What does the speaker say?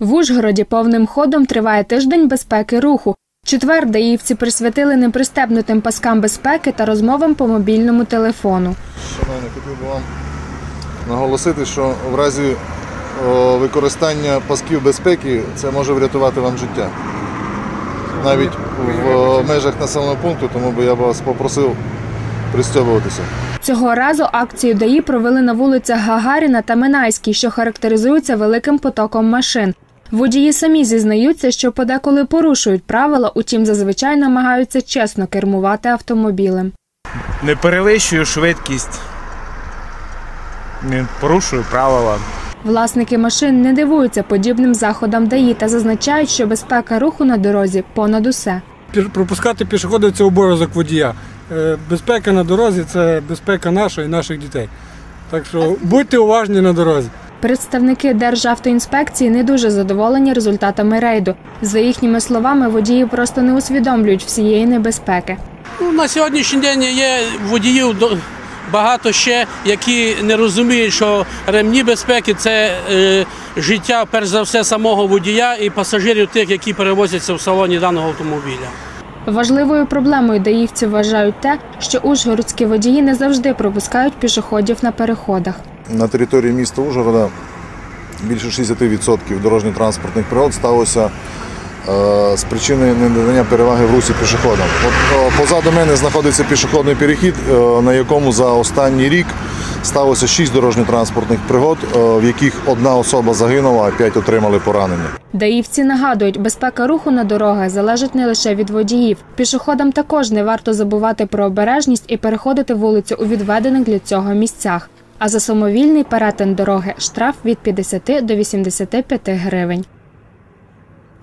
В Ужгороді повним ходом триває тиждень безпеки руху. Четвер даївці присвятили непристебнутим паскам безпеки та розмовам по мобільному телефону. Шановні, хотів би вам наголосити, що в разі використання пасків безпеки це може врятувати вам життя. Навіть в межах населеного пункту, тому би я вас попросив пристьобуватися. Цього разу акцію ДАІ провели на вулицях Гагаріна та Минайській, що характеризуються великим потоком машин. Водії самі зізнаються, що подеколи порушують правила, утім зазвичай намагаються чесно кермувати автомобілем. не перевищую швидкість, не порушую правила. Власники машин не дивуються подібним заходам ДАІ та зазначають, що безпека руху на дорозі понад усе. Пропускати пішоходів це обов'язок водія. Е, Безпека на дорозі це безпека наша і наших дітей. Так що будьте уважні на дорозі. Представники Державтоінспекції не дуже задоволені результатами рейду. За їхніми словами, водії просто не усвідомлюють всієї небезпеки. Ну, на сьогоднішній день є водіїв багато ще, які не розуміють, що ремні безпеки це е, життя, перш за все, самого водія і пасажирів тих, які перевозяться в салоні даного автомобіля. Важливою проблемою даївці вважають те, що ужгородські водії не завжди пропускають пішоходів на переходах. На території міста Ужгорода більше 60% дорожньо-транспортних пригод сталося е, з причини ненадання переваги в русі пішоходам. От, е, позаду мене знаходиться пішохідний перехід, е, на якому за останній рік сталося 6 дорожньо-транспортних пригод, в яких одна особа загинула, а 5 отримали поранення. Даївці нагадують, безпека руху на дорогах залежить не лише від водіїв. Пішоходам також не варто забувати про обережність і переходити вулицю у відведених для цього місцях. А за самовільний перетин дороги штраф від 50 до 85 гривень.